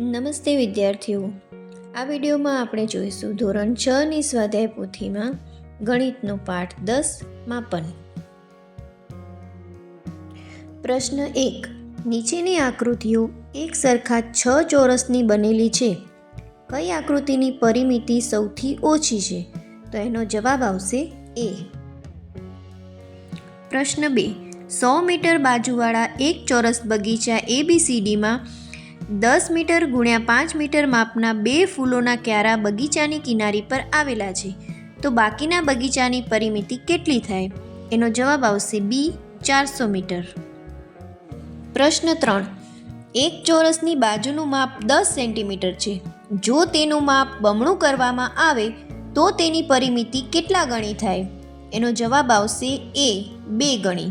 નમસ્તે વિદ્યાર્થીઓ. આ વિડીયોમાં આપણે જોઈશું ધોરણ છ ની સ્વાધ્યાય પોથીમાં ગણિતનો પાઠ દસ માપન. પ્રશ્ન એક. નીચેની આકૃતિઓ એક સરખા છ ચોરસની બનેલી છે. કઈ આકૃતિની પરિમિતિ સૌથી ઓછી છે? તો એનો જવાબ આવશે એ. પ્રશ્ન બે. સો મીટર બાજુવાળા એક ચોરસ બગીચા એબીસીડીમાં દસ મીટર ગુણ્યા પાંચ મીટર માપના બે ફૂલોના ક્યારા બગીચાની કિનારી પર આવેલા છે. તો બાકીના બગીચાની પરિમિતિ કેટલી થાય? એનો જવાબ આવશે બી, ચારસો મીટર. પ્રશ્ન ત્રણ. એક ચોરસની બાજુનું માપ દસ સેન્ટીમીટર છે. જો તેનું માપ બમણું કરવામાં આવે, તો તેની પરિમિતિ કેટલા ગણી થાય? એનો જવાબ આવશે એ, બે ગણી.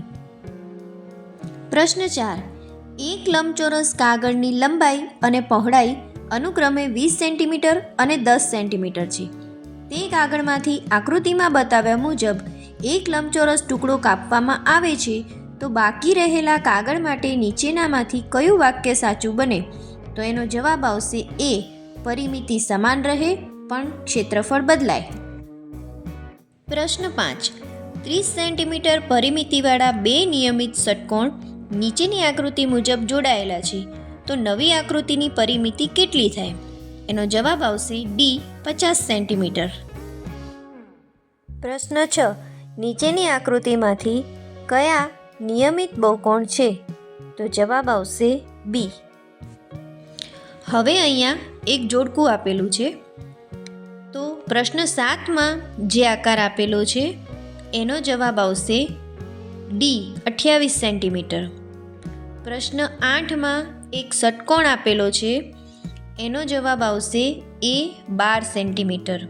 પ્રશ્ન ચાર. એક લંબચોરસ કાગળની લંબાઈ અને પહોળાઈ અનુક્રમે વીસ સેન્ટીમીટર અને દસ સેન્ટીમીટર છે. તે કાગળમાંથી આકૃતિમાં બતાવ્યા મુજબ એક લંબચોરસ ટુકડો કાપવામાં આવે છે, તો બાકી રહેલા કાગળ માટે નીચેનામાંથી કયું વાક્ય સાચું બને? તો એનો જવાબ આવશે એ, પરિમિતિ સમાન રહે, પણ ક્ષેત્રફળ બદલાય. પ્રશ્ન પાંચ, ત્રીસ સેન્ટીમીટર પરિમિતિવાળા બે નિયમિત ષટકોણ નીચેની આકૃતિ મુજબ જોડાયેલા છે. તો નવી આકૃતિની પરિમિતિ કેટલી થાય? એનો જવાબ આવશે ડી પચાસ સેન્ટીમીટર. પ્રશ્ન છ. નીચેની આકૃતિમાંથી કયા નિયમિત બહુકોણ છે? તો જવાબ આવશે બી હવે અહીંયા એક જોડકું આપેલું છે. તો પ્રશ્ન સાતમાં જે આકાર આપેલો છે, એનો જવાબ આવશે ડી, અઠ્યાવીસ સેન્ટીમીટર. પ્રશ્ન આઠમાં એક ષટકોણ આપેલો છે. એનો જવાબ આવશે એ બાર સેન્ટીમીટર.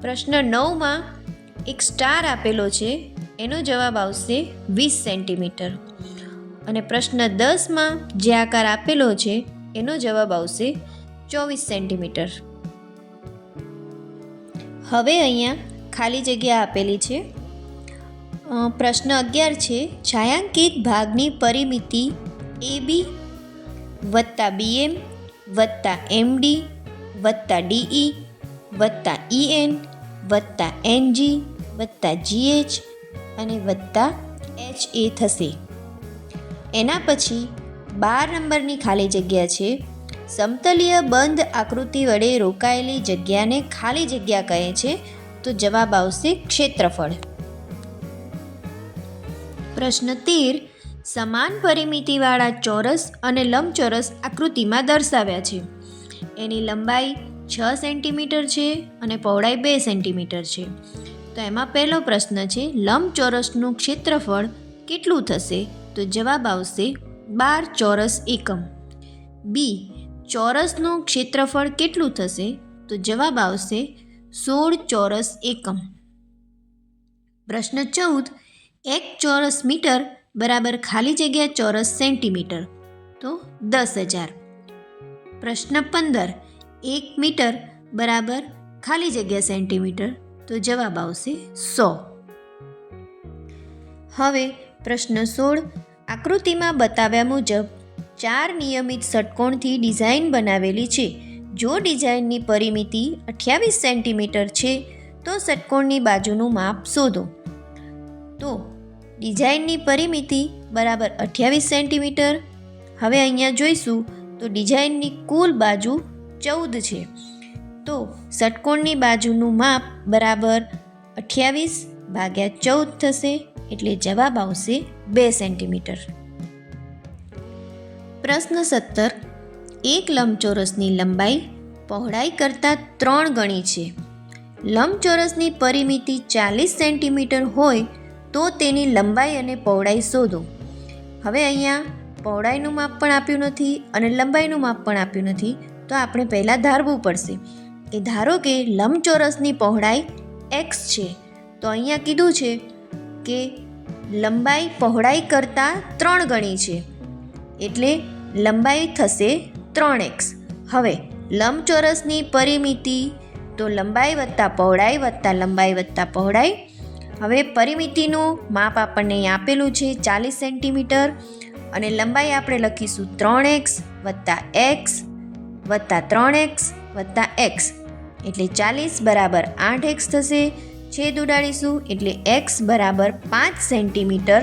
પ્રશ્ન નવમાં એક સ્ટાર આપેલો છે. એનો જવાબ આવશે વીસ સેન્ટીમીટર. અને પ્રશ્ન દસમાં જે આકાર આપેલો છે, એનો જવાબ આવશે ચોવીસ સેન્ટીમીટર. હવે અહીંયા ખાલી જગ્યા આપેલી છે. પ્રશ્ન અગિયાર છે. છાયાંકિત ભાગની પરિમિતિ એ બી વત્તા બીએમ વત્તા એમડી વત્તા ડીઈ વત્તા ઈએન વત્તા એનજી વત્તા જીએચ અને વત્તા એચ એ થશે. એના પછી બાર નંબરની ખાલી જગ્યા છે. સમતલીય બંધ આકૃતિ વડે રોકાયેલી જગ્યાને ખાલી જગ્યા કહે છે. તો જવાબ આવશે ક્ષેત્રફળ. પ્રશ્ન તેર સમાન પરિમિતિવાળા ચોરસ અને લંબચોરસ આકૃતિમાં દર્શાવ્યા છે. એની લંબાઈ છ સેન્ટીમીટર છે અને પહોળાઈ બે સેન્ટીમીટર છે. તો એમાં પહેલો પ્રશ્ન છે, લંબચોરસનું ક્ષેત્રફળ કેટલું થશે? તો જવાબ આવશે, બાર ચોરસ એકમ. બી, ચોરસનું ક્ષેત્રફળ કેટલું થશે? તો જવાબ આવશે, સોળ ચોરસ એકમ. પ્રશ્ન ચૌદ એક ચોરસ મીટર બરાબર ખાલી જગ્યા ચોરસ સેન્ટીમીટર. તો દસ હજાર. પ્રશ્ન પંદર. એક મીટર બરાબર ખાલી જગ્યા સેન્ટીમીટર. તો જવાબ આવશે સો. હવે પ્રશ્ન સોળ. આકૃતિમાં બતાવ્યા મુજબ ચાર નિયમિત ષટકોણથી ડિઝાઇન બનાવેલી છે. જો ડિઝાઇનની પરિમિતિ અઠ્યાવીસ સેન્ટીમીટર છે, તો ષટકોણની બાજુનું માપ શોધો. તો ડિઝાઇનની પરિમિતિ બરાબર અઠ્યાવીસ સેન્ટીમીટર. હવે અહીંયા જોઈશું તો ડિઝાઇનની કુલ બાજુ ચૌદ છે. તો ષટકોણની બાજુનું માપ બરાબર અઠ્યાવીસ ભાગ્યા ચૌદ થશે એટલે જવાબ આવશે બે સેન્ટીમીટર. પ્રશ્ન સત્તર. એક લંબચોરસની લંબાઈ પહોળાઈ કરતાં ત્રણ ગણી છે. લંબચોરસની પરિમિતિ ચાલીસ સેન્ટીમીટર હોય તો તેની લંબાઈ અને પહોળાઈ શોધો. હવે અહીંયા પહોળાઈનું માપ પણ આપ્યું નથી અને લંબાઈનું માપ પણ આપ્યું નથી, તો આપણે પહેલાં ધારવું પડશે એ ધારો કે લંબચોરસની પહોળાઈ એક્સ છે, તો અહીંયા કીધું છે કે લંબાઈ પહોળાઈ કરતાં ત્રણ ગણી છે, એટલે લંબાઈ થશે ત્રણ એક્સ હવે લંબચોરસની પરિમિતિ, તો લંબાઈ વત્તા પહોળાઈ વત્તા લંબાઈ વત્તા પહોળાઈ હવે પરિમિતિનું માપ આપણને આપેલું છે ચાલીસ સેન્ટીમીટર અને લંબાઈ આપણે લખીશું ત્રણ એક્સ વત્તા એક્સ વત્તા ત્રણ એક્સ વત્તા એક્સ. એટલે ચાલીસ બરાબર આઠ એક્સ થશે. છેદ ઉડાડીશું એટલે એક્સ બરાબર પાંચ સેન્ટીમીટર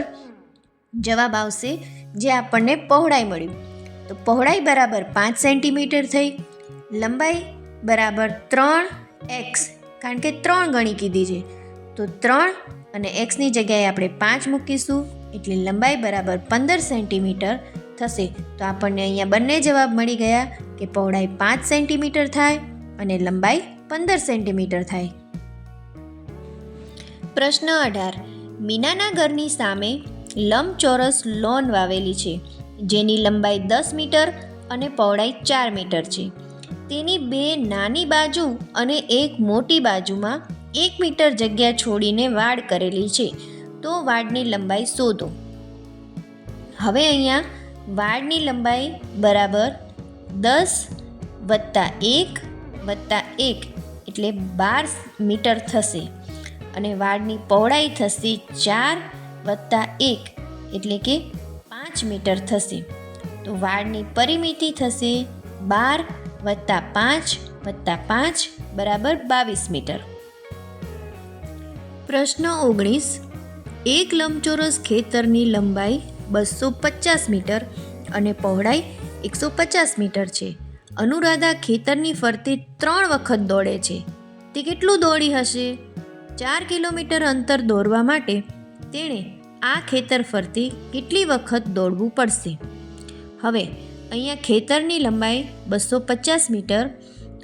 જવાબ આવશે જે આપણને પહોળાઈ મળ્યું. તો પહોળાઈ બરાબર પાંચ સેન્ટીમીટર થઈ. લંબાઈ બરાબર ત્રણ એક્સ. કારણ કે ત્રણ ગણી કીધી છે. તો ત્રણ અને એક્સની જગ્યાએ આપણે પાંચ મૂકીશું, એટલે લંબાઈ બરાબર પંદર સેન્ટીમીટર થશે. તો આપણને અહીંયા બંને જવાબ મળી ગયા કે પહોળાઈ પાંચ સેન્ટીમીટર થાય અને લંબાઈ પંદર સેન્ટીમીટર થાય. પ્રશ્ન અઢાર. મીનાના ઘરની સામે લંબચોરસ લોન વાવેલી છે, જેની લંબાઈ દસ મીટર અને પહોળાઈ ચાર મીટર છે. તેની બે નાની બાજુ અને એક મોટી બાજુમાં એક મીટર જગ્યા છોડીને વાડ કરેલી છે. તો વાડની લંબાઈ શોધો. હવે અહીંયા વાડની લંબાઈ બરાબર દસ વત્તા એક વત્તા એક એટલે બાર મીટર થશે. અને વાડની પહોળાઈ થશે ચાર વત્તા એક એટલે કે પાંચ મીટર થશે. તો વાડની પરિમિતિ થશે બાર વત્તા પાંચ વત્તા પાંચ બરાબર બાવીસ મીટર. પ્રશ્ન ઓગણીસ. એક લંબચોરસ ખેતરની લંબાઈ બસો પચાસ મીટર અને પહોળાઈ એકસો પચાસ મીટર છે. અનુરાધા ખેતરની ફરતે ત્રણ વખત દોડે છે. તે કેટલું દોડી હશે? ચાર કિલોમીટર અંતર દોડવા માટે તેણે આ ખેતર ફરતે કેટલી વખત દોડવું પડશે? હવે, અહીંયા ખેતરની લંબાઈ બસો પચાસ મીટર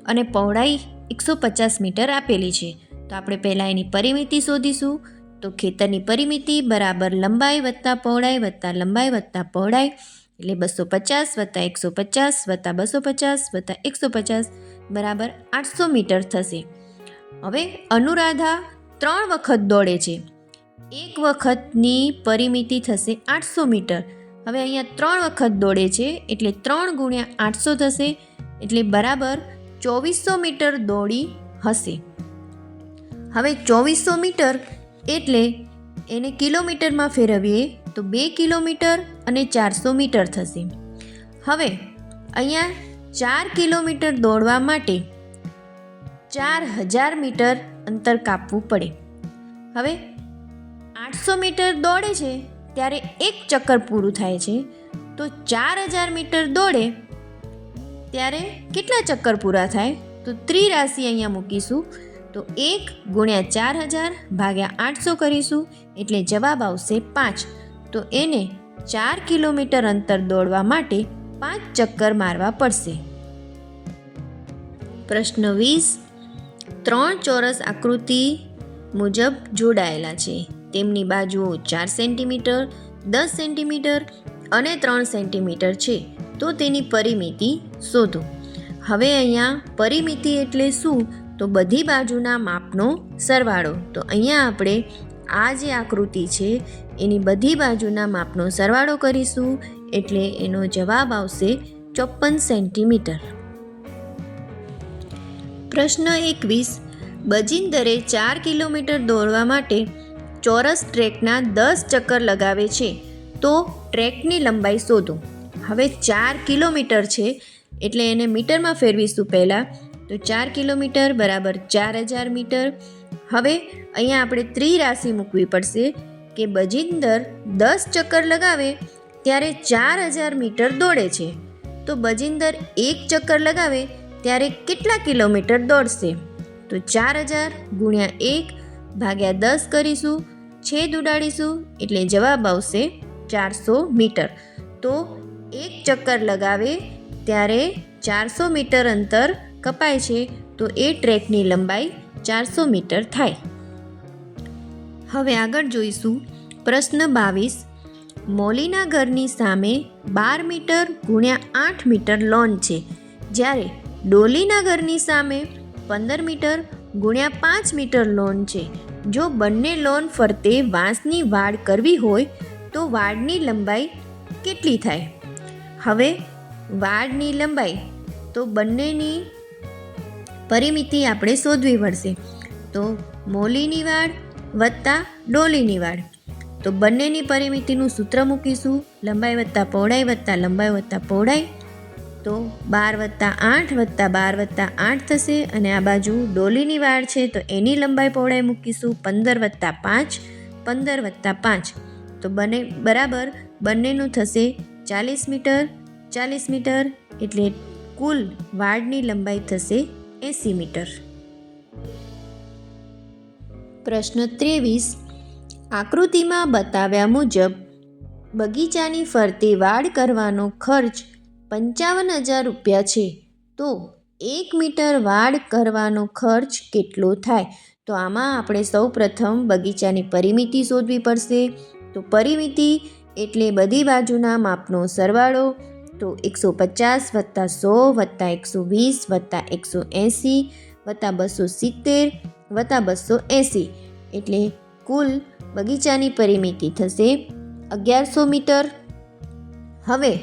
અને પહોળાઈ એકસો પચાસ મીટર આપેલી છે. તો આપણે પહેલાં એની પરિમિતિ શોધીશું. તો ખેતરની પરિમિતિ બરાબર લંબાઈ વત્તા પહોળાઈ વત્તા લંબાઈ વત્તા પહોળાઈ, એટલે બસો પચાસ વત્તા એકસો પચાસ વત્તા બસો પચાસ વત્તા એકસો પચાસ બરાબર આઠસો મીટર થશે. હવે અનુરાધા ત્રણ વખત દોડે છે. એક વખતની પરિમિતિ થશે આઠસો મીટર. હવે અહીંયા ત્રણ વખત દોડે છે, એટલે ત્રણ ગુણ્યા આઠસો થશે, એટલે બરાબર ચોવીસો મીટર દોડી હશે. હવે ચોવીસો મીટર એટલે એને કિલોમીટરમાં ફેરવીએ તો બે કિલોમીટર અને ચારસો મીટર થશે. હવે અહીંયા ચાર કિલોમીટર દોડવા માટે ચાર હજાર મીટર અંતર કાપવું પડે. હવે આઠસો મીટર દોડે છે ત્યારે એક ચક્કર પૂરું થાય છે. તો ચાર હજાર મીટર દોડે ત્યારે કેટલા ચક્કર પૂરા થાય? તો ત્રિરાશિ અહીંયા મૂકીશું. તો એક ગુણ્યા ચાર હજાર ભાગ્યા આઠસો કરીશું, એટલે જવાબ આવશે પાંચ. તો એને ચાર કિલોમીટર અંતર દોડવા માટે પાંચ ચક્કર મારવા પડશે. પ્રશ્ન વીસ. ત્રણ ચોરસ આકૃતિ મુજબ જોડાયેલા છે. તેમની બાજુઓ ચાર સેન્ટીમીટર, દસ સેન્ટીમીટર અને ત્રણ સેન્ટીમીટર છે. તો તેની પરિમિતિ શોધો. હવે અહીંયા પરિમિતિ એટલે શું? તો બધી બાજુના માપનો સરવાળો. તો અહીંયા આપણે આ જે આકૃતિ છે, એની બધી બાજુના માપનો સરવાળો કરીશું, એટલે એનો જવાબ આવશે ચોપન સેન્ટીમીટર. પ્રશ્ન એકવીસ. બજિંદરે ચાર કિલોમીટર દોડવા માટે ચોરસ ટ્રેકના દસ ચક્કર લગાવે છે. તો ટ્રેકની લંબાઈ શોધો. હવે ચાર કિલોમીટર છે, એટલે એને મીટરમાં ફેરવીશું પહેલાં. તો ચાર કિલોમીટર બરાબર ચાર હજાર મીટર. હવે અહીંયા આપણે ત્રિરાશિ મૂકવી પડશે કે બજિંદર દસ ચક્કર લગાવે ત્યારે ચાર હજાર મીટર દોડે છે. તો બજિંદર એક ચક્કર લગાવે ત્યારે કેટલા કિલોમીટર દોડશે? તો ચાર હજાર ગુણ્યા એક ભાગ્યા દસ કરીશું, છેદ ઉડાડીશું એટલે જવાબ આવશે ચારસો મીટર. તો એક ચક્કર લગાવે ત્યારે ચારસો મીટર અંતર કપાય છે, તો એ ટ્રેકની લંબાઈ ચારસો મીટર થાય. હવે આગળ જોઈશું પ્રશ્ન બાવીસ. મોલીના ઘરની સામે બાર મીટર ગુણ્યા આઠ મીટર લોન છે. જ્યારે ડોલીના ઘરની સામે પંદર મીટર ગુણ્યા પાંચ મીટર લોન છે. જો બંને લોન ફરતે વાંસની વાડ કરવી હોય, તો વાડની લંબાઈ કેટલી થાય? હવે વાડની લંબાઈ, તો બંનેની પરિમિતિ આપણે શોધવી પડશે. તો મોલીની વાડ વત્તા ડોલીની વાડ તો બંનેની પરિમિતિનું સૂત્ર મૂકીશું. લંબાઈ વત્તા પહોળાઈ વત્તા લંબાઈ વત્તા પહોળાઈ. તો બાર વત્તા આઠ વત્તા બાર વત્તા આઠ થશે અને આ બાજુ ડોલીની વાડ છે તો એની લંબાઈ પહોળાઈ મૂકીશું. પંદર વત્તા પાંચ, પંદર વત્તા પાંચ. તો બંને, બરાબર બંનેનું થશે ચાલીસ મીટર ચાલીસ મીટર એટલે કુલ વાડની લંબાઈ થશે એંસી મીટર. પ્રશ્ન ત્રેવીસ. આકૃતિમાં બતાવ્યા મુજબ બગીચાની ફરતે વાડ કરવાનો ખર્ચ પંચાવન હજાર રૂપિયા છે. તો એક મીટર વાડ કરવાનો ખર્ચ કેટલો થાય? તો આમાં આપણે સૌ પ્રથમ બગીચાની પરિમિતિ શોધવી પડશે. તો પરિમિતિ એટલે બધી બાજુના માપનો સરવાળો તો એકસો પચાસ, વત્તા સો, વત્તા એકસો વીસ, વત્તા એકસો એંસી, વત્તા બસો સિત્તેર, વત્તા બસો એંસી. એટલે કુલ બગીચાની પરિમિતિ થશે અગિયારસો મીટર. હવે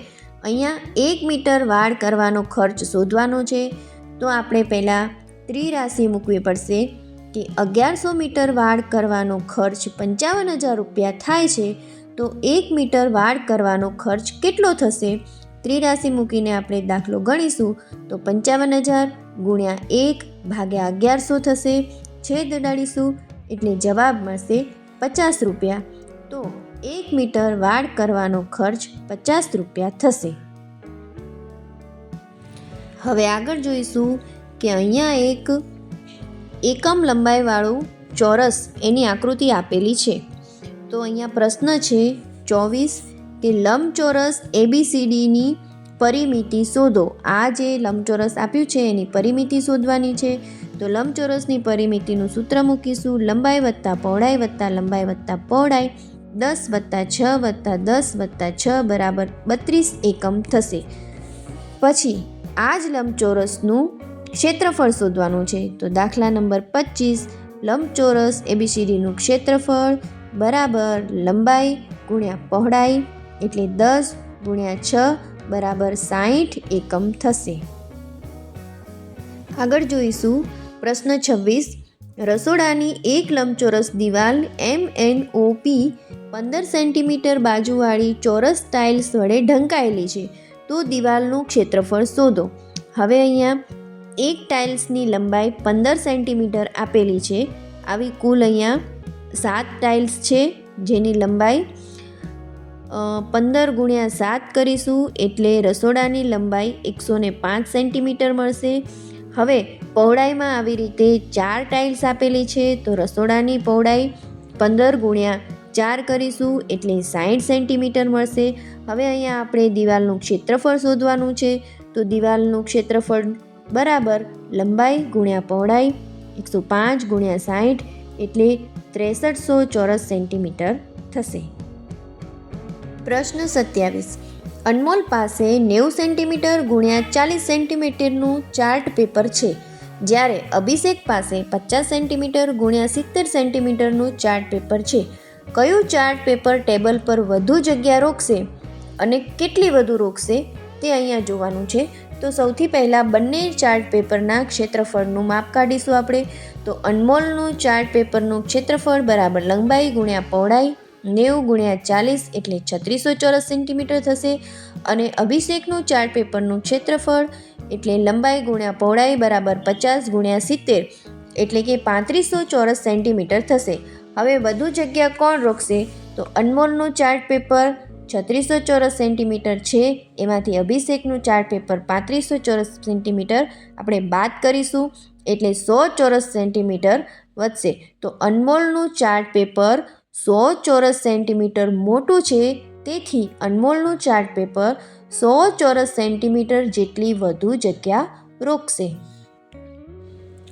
અહીંયા એક મીટર વાડ કરવાનો ખર્ચ શોધવાનો છે. તો આપણે પહેલાં ત્રિરાશિ મૂકવી પડશે કે અગિયારસો મીટર વાડ કરવાનો ખર્ચ પંચાવન હજાર રૂપિયા થાય છે. તો એક મીટર વાડ કરવાનો ખર્ચ કેટલો થશે? ત્રિરાશિ મૂકીને આપણે દાખલો ગણીશું તો પંચાવન હજાર ગુણ્યા એક ભાગ્યા અગિયારસો થશે, છેદ દડાડીશું એટલે જવાબ મળશે પચાસ રૂપિયા. તો એક મીટર વાડ કરવાનો ખર્ચ પચાસ રૂપિયા થશે. હવે આગળ જોઈશું કે અહીંયા એક એકમ લંબાઈવાળું ચોરસ એની આકૃતિ આપેલી છે. તો અહીંયા પ્રશ્ન છે ચોવીસ કે લંબચોરસ એબીસીડીની પરિમિતિ શોધો. આ જે લંબચોરસ આપ્યું છે, એની પરિમિતિ શોધવાની છે. તો લંબચોરસની પરિમિતિનું સૂત્ર મૂકીશું. લંબાઈ વત્તા પહોળાઈ વત્તા લંબાઈ વત્તા પહોળાઈ, દસ વત્તા છ વત્તા દસ વત્તા છ બરાબર બત્રીસ એકમ થશે. પછી, આ જ લંબચોરસનું ક્ષેત્રફળ શોધવાનું છે. તો દાખલા નંબર પચીસ લંબચોરસ એબીસીડીનું ક્ષેત્રફળ બરાબર લંબાઈ ગુણ્યા પહોળાઈ એટલે દસ ગુણ્યા છ બરાબર સાહીઠ એકમ થશે. આગળ જોઈશું પ્રશ્ન છવ્વીસ. રસોડાની એક લંબચોરસ દિવાલ એમ એન ઓ પી પંદર સેન્ટીમીટર બાજુવાળી ચોરસ ટાઇલ્સ વડે ઢંકાયેલી છે. તો દિવાલનું ક્ષેત્રફળ શોધો. હવે અહીંયા એક ટાઇલ્સની લંબાઈ પંદર સેન્ટીમીટર આપેલી છે. આવી કુલ અહીંયા સાત ટાઇલ્સ છે જેની લંબાઈ પંદર ગુણ્યા સાત કરીશું એટલે રસોડાની લંબાઈ એકસો ને પાંચ સેન્ટીમીટર મળશે. હવે પહોળાઈમાં આવી રીતે ચાર ટાઇલ્સ આપેલી છે તો રસોડાની પહોળાઈ પંદર ગુણ્યા ચાર કરીશું એટલે સાઠ સેન્ટીમીટર મળશે. હવે અહીંયા આપણે દિવાલનું ક્ષેત્રફળ શોધવાનું છે તો દિવાલનું ક્ષેત્રફળ બરાબર લંબાઈ ગુણ્યા પહોળાઈ એકસો પાંચ ગુણ્યા સાઠ એટલે ત્રેસઠસો ચોરસ સેન્ટીમીટર થશે. પ્રશ્ન સત્યાવીસ. અનમોલ પાસે નેવું સેન્ટીમીટર ગુણ્યા ચાલીસ સેન્ટીમીટરનું ચાર્ટ પેપર છે. જ્યારે અભિષેક પાસે પચાસ સેન્ટીમીટર ગુણ્યા સિત્તેર સેન્ટીમીટરનું ચાર્ટ પેપર છે. કયું ચાર્ટ પેપર ટેબલ પર વધુ જગ્યા રોકશે અને કેટલી વધુ રોકશે તે અહીંયા જોવાનું છે. તો સૌથી પહેલાં બંને ચાર્ટ પેપરના ક્ષેત્રફળનું માપ કાઢીશું આપણે. તો અનમોલનું ચાર્ટ પેપરનું ક્ષેત્રફળ બરાબર લંબાઈ ગુણ્યા પહોળાઈ નેવું ગુણ્યા ચાલીસ એટલે છત્રીસો ચોરસ સેન્ટીમીટર થશે અને અભિષેકનું ચાર્ટ પેપરનું ક્ષેત્રફળ એટલે લંબાઈ ગુણ્યા પહોળાઈ બરાબર પચાસ ગુણ્યા સિત્તેર એટલે કે પાંત્રીસો ચોરસ સેન્ટીમીટર થશે. હવે વધુ જગ્યા કોણ રોકશે? તો અનમોલનું ચાર્ટ પેપર છત્રીસો ચોરસ સેન્ટીમીટર છે, એમાંથી અભિષેકનું ચાર્ટ પેપર પાંત્રીસો ચોરસ સેન્ટીમીટર આપણે બાદ કરીશું, એટલે સો ચોરસ સેન્ટીમીટર વધશે. તો અનમોલનું ચાર્ટ પેપર સો ચોરસ સેન્ટીમીટર મોટું છે, તેથી અનમોલનું ચાર્ટ પેપર સો ચોરસ સેન્ટીમીટર જેટલી વધુ જગ્યા રોકશે.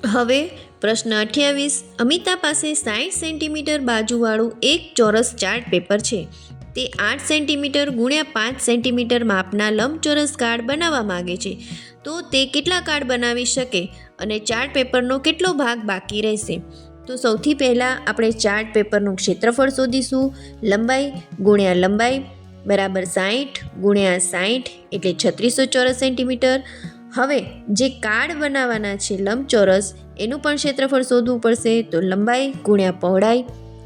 હવે પ્રશ્ન અઠ્યાવીસ. અમિતા પાસે સાઠ સેન્ટીમીટર બાજુવાળું એક ચોરસ ચાર્ટ પેપર છે. તે આઠ સેન્ટીમીટર ગુણ્યા પાંચ સેન્ટીમીટર માપના લંબચોરસ કાર્ડ બનાવવા માગે છે. તો તે કેટલા કાર્ડ બનાવી શકે? અને ચાર્ટ પેપરનો કેટલો ભાગ બાકી રહેશે? તો સૌથી પહેલાં આપણે ચાર્ટ પેપરનું ક્ષેત્રફળ શોધીશું. લંબાઈ ગુણ્યા લંબાઈ બરાબર સાઠ ગુણ્યા સાઠ એટલે છત્રીસો ચોરસ સેન્ટીમીટર. હવે જે કાર્ડ બનાવવાના છે લંબચોરસ, એનું પણ ક્ષેત્રફળ શોધવું પડશે. તો લંબાઈ ગુણ્યા પહોળાઈ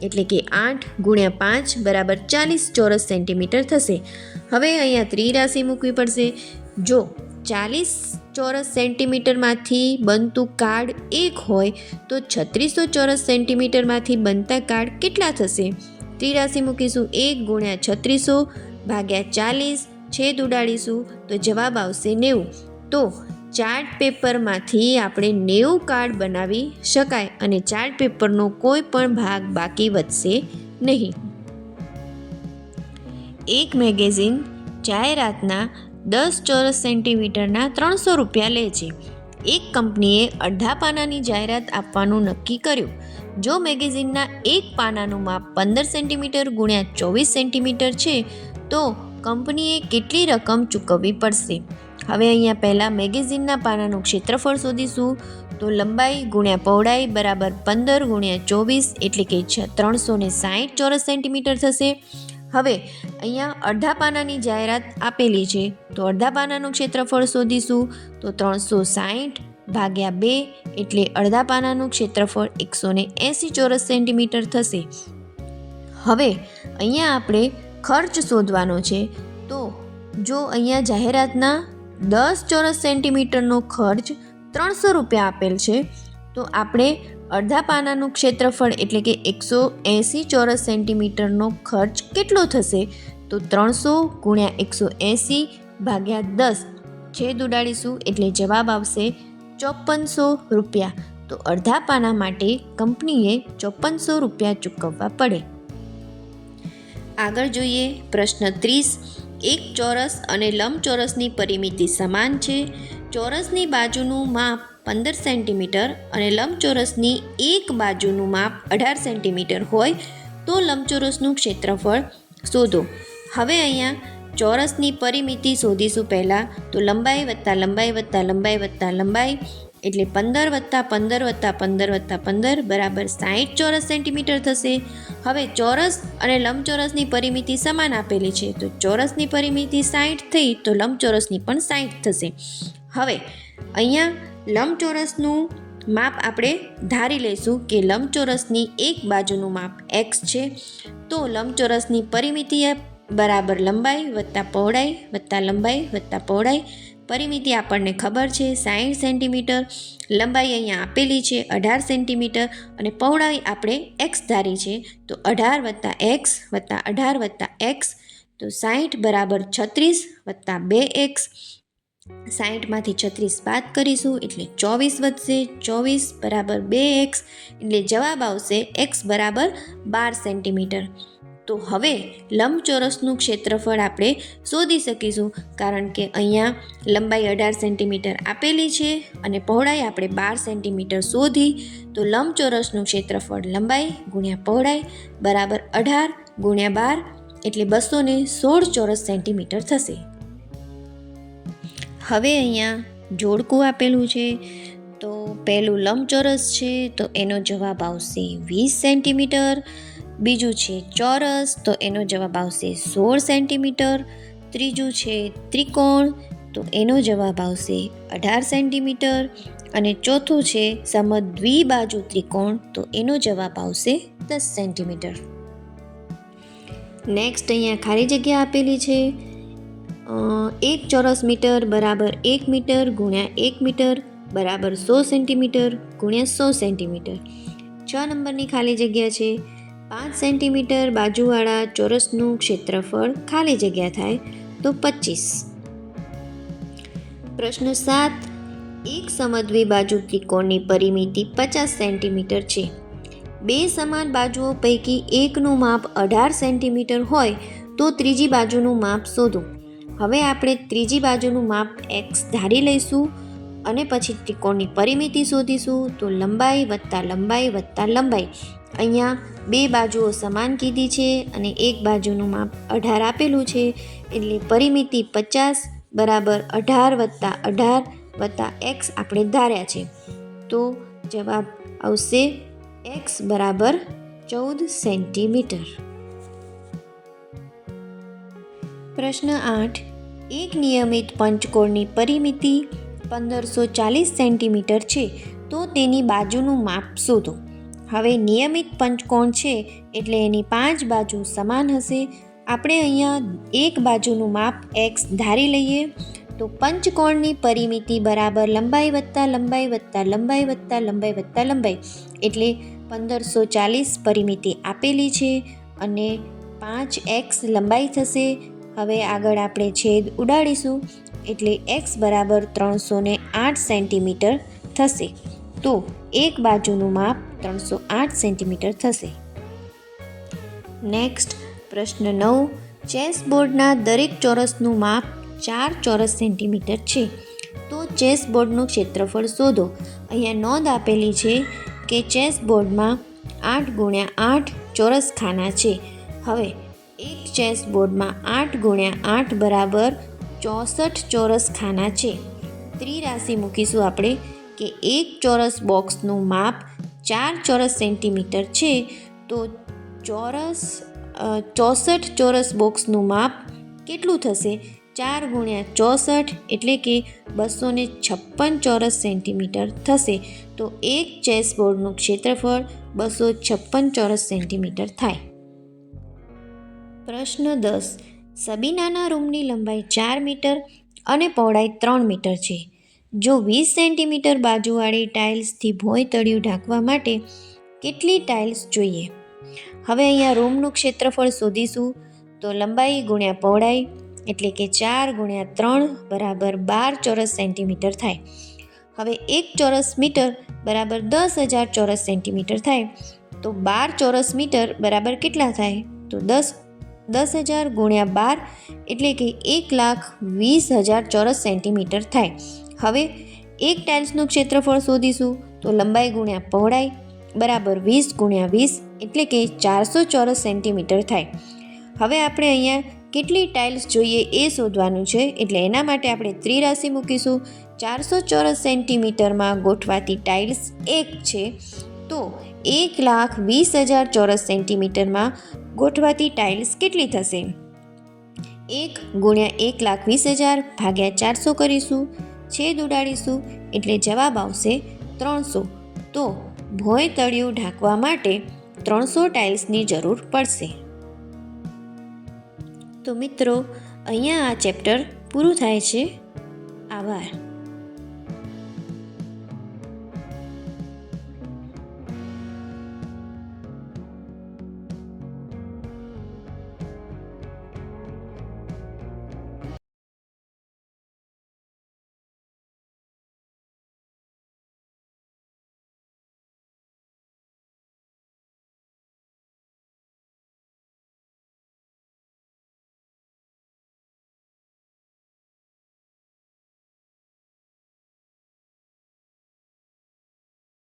એટલે કે આઠ ગુણ્યા પાંચ બરાબર ચાલીસ ચોરસ સેન્ટીમીટર થશે. હવે અહીંયા ત્રિરાશિ મૂકવી પડશે. જો ચાલીસ ચોરસ સેન્ટીમીટરમાંથી બનતું કાર્ડ એક હોય, તો છત્રીસો ચોરસ સેન્ટીમીટરમાંથી બનતા કાર્ડ કેટલા થશે? ત્રિરાશી મૂકીશું એક ગુણ્યા છત્રીસો ભાગ્યા ચાલીસ, છેદ ઉડાડીશું, તો જવાબ આવશે નેવું. તો ચાર્ટ પેપરમાંથી આપણે નેવું કાર્ડ બનાવી શકાય અને ચાર્ટ પેપરનો કોઈ પણ ભાગ બાકી વધશે નહીં. એક મેગેઝિન જાહેરાતના દસ ચોરસ સેન્ટીમીટરના ત્રણસો રૂપિયા લે છે. એક કંપનીએ અડધા પાનાની જાહેરાત આપવાનું નક્કી કર્યું. જો મેગેઝિનના એક પાનાનું માપ પંદર સેન્ટીમીટર ગુણ્યા ચોવીસ સેન્ટીમીટર છે, તો કંપનીએ કેટલી રકમ ચૂકવવી પડશે? હવે અહીંયા પહેલાં મેગેઝિનના પાનાનું ક્ષેત્રફળ શોધીશું. તો લંબાઈ ગુણ્યા પહોળાઈ બરાબર પંદર ગુણ્યા ચોવીસ એટલે કે ત્રણસો ને સાહીઠ ચોરસ સેન્ટીમીટર થશે. હવે, અહીંયા અડધા પાનાની જાહેરાત આપેલી છે. તો અડધા પાનાનું ક્ષેત્રફળ શોધીશું. તો ત્રણસો સાહીઠ ભાગ્યા બે એટલે અડધા પાનાનું ક્ષેત્રફળ એકસો ને એંસી ચોરસ સેન્ટીમીટર થશે. હવે, અહીંયા આપણે ખર્ચ શોધવાનો છે. તો જો અહીંયા જાહેરાતના દસ ચોરસ સેન્ટીમીટરનો ખર્ચ ત્રણસો રૂપિયા આપેલ છે, તો આપણે અડધા પાનાનું ક્ષેત્રફળ એટલે કે એકસો એંસી ચોરસ સેન્ટીમીટરનો ખર્ચ કેટલો થશે? તો ત્રણસો ગુણ્યા એકસો એંસી ભાગ્યા દસ છેદ ઉડાડીશું એટલે જવાબ આવશે ચોપનસો રૂપિયા. તો અડધા પાના માટે કંપનીએ ચોપનસો રૂપિયા ચૂકવવા પડે. આગળ જોઈએ પ્રશ્ન ત્રીસ. એક ચોરસ અને લંબચોરસની પરિમિતિ સમાન છે? ચોરસની બાજુનું માપ પંદર સેન્ટીમીટર અને લંબચોરસની એક બાજુનું માપ અઢાર સેન્ટીમીટર હોય તો લંબચોરસનું ક્ષેત્રફળ શોધો. હવે અહીંયા ચોરસની પરિમિતિ શોધીશું પહેલાં. તો લંબાઈ વત્તા લંબાઈ વત્તા લંબાઈ વત્તા લંબાઈ એટલે પંદર વત્તા પંદર વત્તા પંદર વત્તા પંદર બરાબર સાહીઠ ચોરસ સેન્ટીમીટર થશે. હવે ચોરસ અને લંબચોરસની પરિમિતિ સમાન આપેલી છે. તો ચોરસની પરિમિતિ સાહીઠ થઈ તો લંબચોરસની પણ સાહીઠ થશે. હવે અહીંયા લંબચોરસનું માપ આપણે ધારી લઈશું કે લંબચોરસની એક બાજુનું માપ એક્સ છે. તો લંબચોરસની પરિમિતિ બરાબર લંબાઈ વત્તા પહોળાઈ વત્તા લંબાઈ વત્તા પહોળાઈ. પરિમિતિ આપણને ખબર છે સાઠ સેન્ટીમીટર. લંબાઈ અહીંયા આપેલી છે અઢાર સેન્ટીમીટર અને પહોળાઈ આપણે એક્સ ધારી છે. તો અઢાર વત્તા એક્સ વત્તા અઢાર વત્તા એક્સ તો સાઠ બરાબર છત્રીસ વત્તા બે એક્સ સાઠમાંથી છત્રીસ બાદ કરીશું એટલે ચોવીસ વધશે. ચોવીસ બરાબર બે એક્સ એટલે જવાબ આવશે એક્સ બરાબર બાર સેન્ટીમીટર. તો હવે લંબચોરસનું ક્ષેત્રફળ આપણે શોધી શકીશું. કારણ કે અહીંયા લંબાઈ અઢાર સેન્ટીમીટર આપેલી છે અને પહોળાઈ આપણે બાર સેન્ટીમીટર શોધી. તો લંબચોરસનું ક્ષેત્રફળ લંબાઈ ગુણ્યા પહોળાઈ બરાબર અઢાર ગુણ્યા બાર એટલે બસો સોળ ચોરસ સેન્ટીમીટર થશે. હવે અહીંયા જોડકું આપેલું છે, તો પહેલું લંબચોરસ છે, તો એનો જવાબ આવશે વીસ સેન્ટીમીટર, બીજું છે ચોરસ, તો એનો જવાબ આવશે સોળ સેન્ટીમીટર, ત્રીજું છે ત્રિકોણ, તો એનો જવાબ આવશે અઢાર સેન્ટીમીટર, અને ચોથું છે સમદ્વિબાજુ ત્રિકોણ, તો એનો જવાબ આવશે દસ સેન્ટીમીટર. નેક્સ્ટ અહીંયા ખાલી જગ્યા આપેલી છે એક ચોરસ મીટર બરાબર એક મીટર ગુણ્યા એક મીટર બરાબર સો સેન્ટીમીટર ગુણ્યા સો સેન્ટીમીટર. છ નંબરની ખાલી જગ્યા છે. પાંચ સેન્ટીમીટર બાજુવાળા ચોરસનું ક્ષેત્રફળ ખાલી જગ્યા થાય તો પચીસ. પ્રશ્ન સાત. એક સમદ્વી બાજુ ત્રિકોણની પરિમિતિ પચાસ સેન્ટીમીટર છે. બે સમાન બાજુઓ પૈકી એકનું માપ અઢાર સેન્ટીમીટર હોય તો ત્રીજી બાજુનું માપ શોધો. હવે આપણે ત્રીજી બાજુનું માપ એક્સ ધારી લઈશું અને પછી ત્રિકોણની પરિમિતિ શોધીશું. તો લંબાઈ વત્તા લંબાઈ વત્તા લંબાઈ. અહીંયા બે બાજુઓ સમાન કીધી છે અને એક બાજુનું માપ અઢાર આપેલું છે. એટલે પરિમિતિ પચાસ બરાબર અઢાર વત્તા અઢાર વત્તા એક્સ આપણે ધાર્યા છે. તો જવાબ આવશે એક્સ બરાબર ચૌદ સેન્ટીમીટર. પ્રશ્ન આઠ. એક નિયમિત પંચકોણની પરિમિતિ પંદરસો ચાલીસ સેન્ટીમીટર છે, તો તેની બાજુનું માપ શોધો. હવે નિયમિત પંચકોણ છે, એટલે એની પાંચ બાજુ સમાન હશે. આપણે અહીંયા એક બાજુનું માપ એક્સ ધારી લઈએ. તો પંચકોણની પરિમિતિ બરાબર લંબાઈ વત્તા લંબાઈ વત્તા લંબાઈ વત્તા લંબાઈ વત્તા લંબાઈ, એટલે પંદરસો ચાલીસ પરિમિતિ આપેલી છે અને પાંચ એક્સ લંબાઈ થશે. હવે આગળ આપણે છેદ ઉડાડીશું. એટલે એક્સ બરાબર ત્રણસો ને આઠ સેન્ટીમીટર થશે. તો એક બાજુનું માપ ત્રણસો આઠ સેન્ટીમીટર થશે. નેક્સ્ટ પ્રશ્ન નવ. ચેસ બોર્ડના દરેક ચોરસનું માપ ચાર ચોરસ સેન્ટીમીટર છે. તો ચેસ બોર્ડનું ક્ષેત્રફળ શોધો. અહીંયા નોંધ આપેલી છે કે ચેસ બોર્ડમાં આઠ ગુણ્યા આઠ ચોરસ ખાના છે. હવે એક ચેસ બોર્ડમાં આઠ ગુણ્યા આઠ બરાબર ચોસઠ ચોરસ ખાના છે. ત્રિરાશિ મૂકીશું આપણે કે એક ચોરસ બોક્સનું માપ ચાર ચોરસ સેન્ટીમીટર છે. તો ચોરસ ચોસઠ ચોરસ બોક્સનું માપ કેટલું થશે? ચાર ગુણ્યા ચોસઠ એટલે કે બસો ને છપ્પન ચોરસ સેન્ટીમીટર થશે. તો એક ચેસ બોર્ડનું ક્ષેત્રફળ બસો છપ્પન ચોરસ સેન્ટીમીટર થાય. પ્રશ્ન દસ. સબીનાના રૂમની લંબાઈ ચાર મીટર અને પહોળાઈ ત્રણ મીટર છે. જો વીસ સેન્ટીમીટર બાજુવાળી ટાઇલ્સથી ભોંય તળિયું ઢાંકવા માટે કેટલી ટાઇલ્સ જોઈએ? હવે અહીંયા રૂમનું ક્ષેત્રફળ શોધીશું. તો લંબાઈ ગુણ્યા પહોળાઈ એટલે કે ચાર ગુણ્યા ત્રણ બરાબર બાર ચોરસ સેન્ટીમીટર થાય. હવે એક ચોરસ મીટર બરાબર દસ હજાર ચોરસ સેન્ટીમીટર થાય. તો બાર ચોરસ મીટર બરાબર કેટલા થાય? તો દસ દસ હજાર ગુણ્યા બાર એટલે કે એક લાખ વીસ હજાર ચોરસ સેન્ટીમીટર થાય. હવે એક ટાઇલ્સનું ક્ષેત્રફળ શોધીશું તો લંબાઈ ગુણ્યા પહોળાઈ બરાબર વીસ ગુણ્યા વીસ એટલે કે ચારસો ચોરસ સેન્ટીમીટર થાય. હવે આપણે અહીંયા કેટલી ટાઇલ્સ જોઈએ એ શોધવાનું છે એટલે એના માટે આપણે ત્રિરાશિ મૂકીશું. ચારસો ચોરસ સેન્ટીમીટરમાં ગોઠવાતી ટાઇલ્સ એક છે. તો એક લાખ વીસ હજાર ચોરસ સેન્ટીમીટરમાં ગોઠવાતી ટાઇલ્સ કેટલી થશે? એક ગુણ્યા એક લાખ વીસ હજાર ભાગ્યા ચારસો કરીશું. છેદ ઉડાડીશું એટલે જવાબ આવશે ત્રણસો. તો ભોંય તળિયું ઢાંકવા માટે ત્રણસો ટાઇલ્સની જરૂર પડશે. તો મિત્રો, અહીંયા આ ચેપ્ટર પૂરું થાય છે. આભાર.